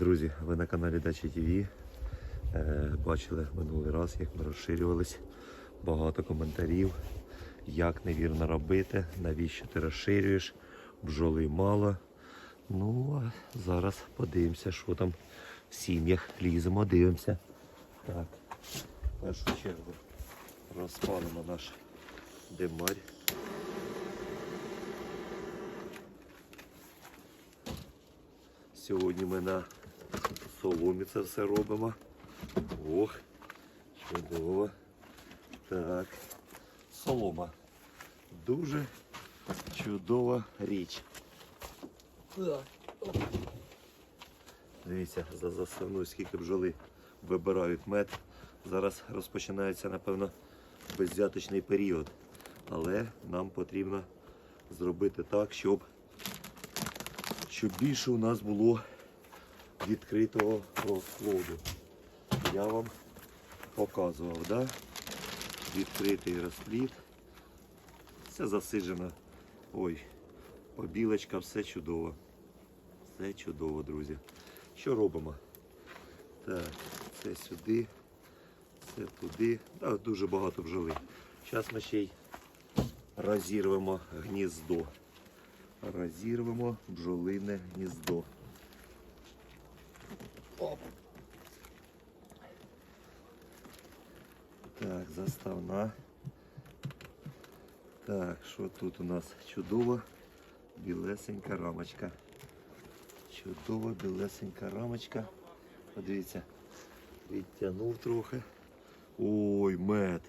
Друзі, ви на каналі Дачі ТВ. Е, бачили минулий раз, як ми розширювались. Багато коментарів, як невірно робити, навіщо ти розширюєш, бджоли мало. Ну, а зараз подивимося, що там в сім'ях. Ліземо, дивимося. Так, в першу чергу розпалимо наш димарь. Сьогодні ми на соломі це все робимо. Ох, чудово. Так, солома. Дуже чудова річ. Дивіться, за заставну, скільки бджоли вибирають мед. Зараз розпочинається, напевно, беззяточний період. Але нам потрібно зробити так, щоб щоб більше у нас було відкритого розплоду. Я вам показував, да? відкритий розплід. Все засиджено. Ой, побілочка, все чудово. Все чудово, друзі. Що робимо? Так, це сюди, це туди. Да, дуже багато бджоли. Зараз ми ще й розірвемо гніздо розірвемо бджолине гніздо. Оп. Так, заставна. Так, що тут у нас чудова білесенька рамочка. Чудова білесенька рамочка. Подивіться, відтягнув трохи. Ой, мед.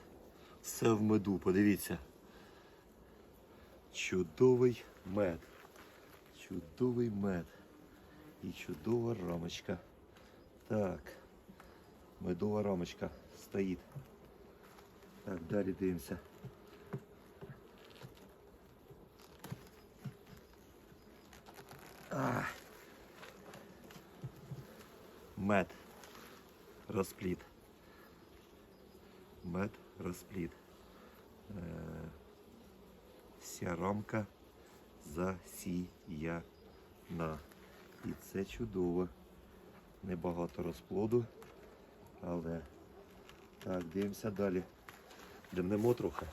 Все в меду, подивіться. Чудовий мед. Чудовий мед. І чудова рамочка. Так. Медова рамочка стоїть. Так, далі дивимося. А. Мед. Розпліт. Мед розпліт. Е, Вся рамка засіяна. І це чудово. Небагато розплоду, але так, дивимося далі. Димнемо трохи.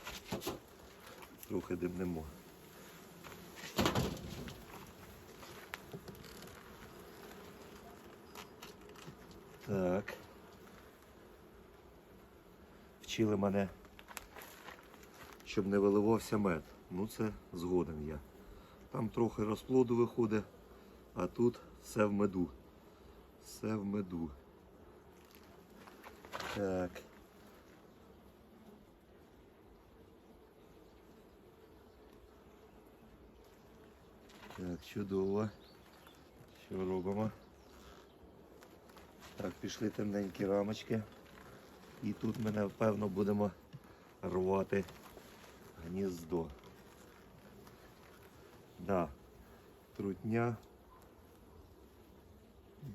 Трохи димнемо. Так. Вчили мене щоб не виливався мед. Ну це згоден я. Там трохи розплоду виходить, а тут все в меду. Все в меду. Так. Так, чудово. Що робимо? Так, пішли темненькі рамочки. І тут ми напевно будемо рвати гніздо. Да, трутня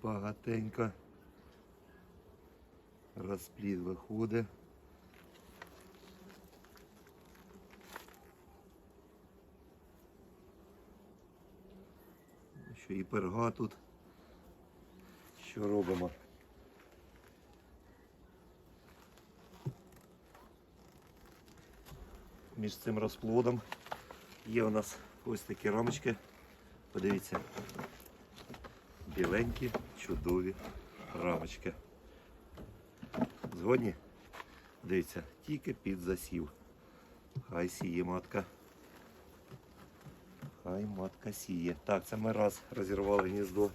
багатенько. Розплід виходить. Що і перга тут. Що робимо? між цим розплодом. Є у нас ось такі рамочки. Подивіться, біленькі, чудові рамочки. Згодні? Дивіться, тільки під засів. Хай сіє матка. Хай матка сіє. Так, це ми раз розірвали гніздо.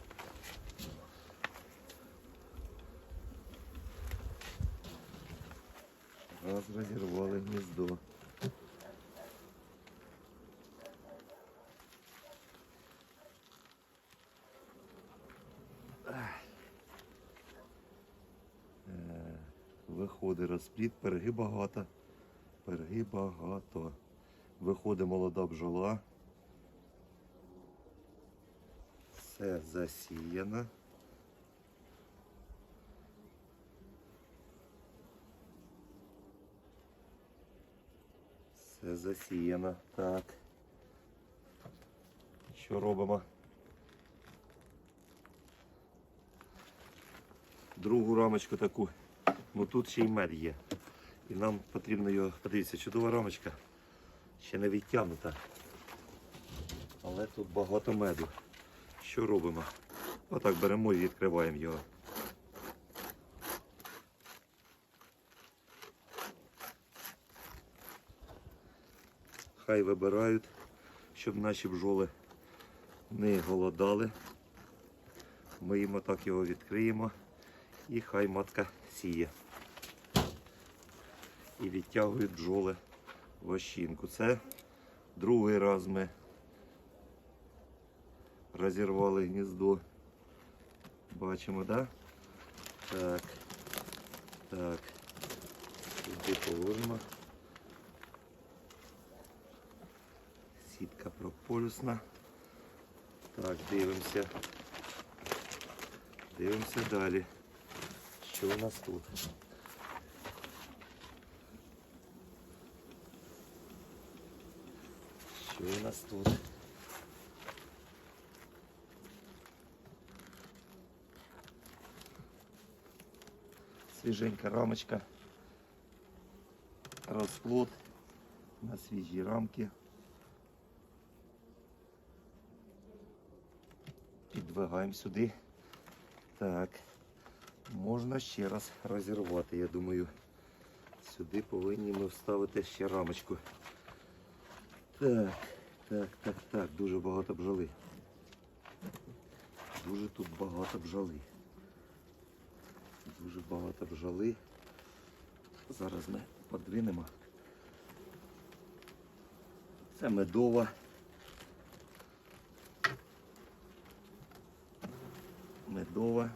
Раз розірвали гніздо. Виходить розплід, перги багато. Перги багато. Виходить молода бджола. Все засіяно. Все засіяно. Так. Що робимо? другу рамочку таку. Ну тут ще й мед є. І нам потрібно його, подивіться, чудова рамочка. Ще не відтягнута. Але тут багато меду. Що робимо? Отак беремо і відкриваємо його. Хай вибирають, щоб наші бджоли не голодали. Ми їм отак його відкриємо і хай матка сіє. І відтягують бджоли вощинку. Це другий раз ми розірвали гніздо. Бачимо, да? Так. Так. Сюди положимо. Сітка прополюсна. Так, дивимося. Дивимося далі. Що у нас тут? Що у нас тут? Свіженька рамочка. Розплод на свіжі рамки. Підвигаємо сюди. Так. Можна ще раз розірвати, я думаю. Сюди повинні ми вставити ще рамочку. Так, так, так, так, дуже багато бджоли. Дуже тут багато бджоли. Дуже багато бджоли. Зараз ми подвинемо. Це медова. Медова.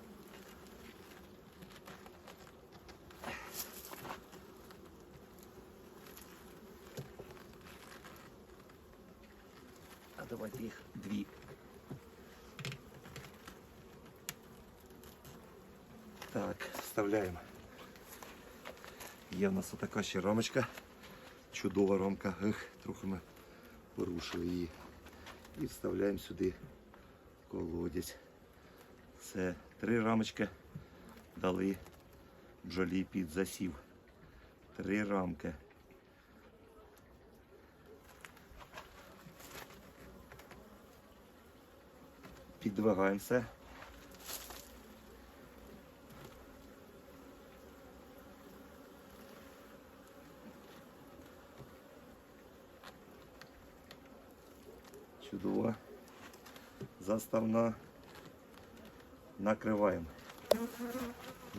Давайте їх дві. Так, вставляємо. Є в нас така ще рамочка. Чудова рамка. Ех, трохи ми порушили її. І вставляємо сюди колодязь. Це три рамочки дали бджолі під засів. Три рамки. Підвигаємо все. Чудово. Заставна. Накриваємо.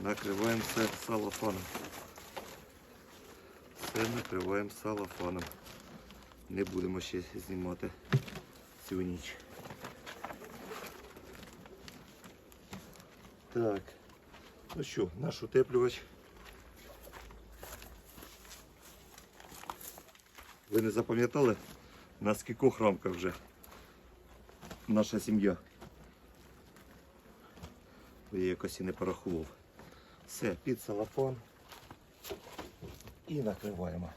Накриваємо все салофаном. Все накриваємо салофаном. Не будемо ще знімати цю ніч. Так. Ну що, наш утеплювач. Ви не запам'ятали, на скількох рамках вже наша сім'я? Я якось і не порахував. Все, під салафон і накриваємо.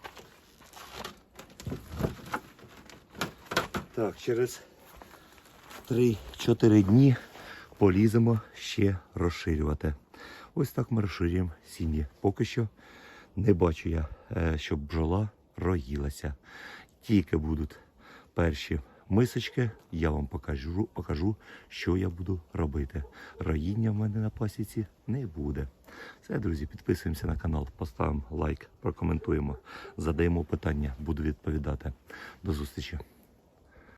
Так, через 3-4 дні поліземо ще розширювати. Ось так ми розширюємо сім'ї. Поки що не бачу я, е, щоб бджола роїлася. Тільки будуть перші мисочки, я вам покажу, покажу, що я буду робити. Роїння в мене на пасіці не буде. Все, друзі, підписуємося на канал, поставимо лайк, прокоментуємо, задаємо питання, буду відповідати. До зустрічі.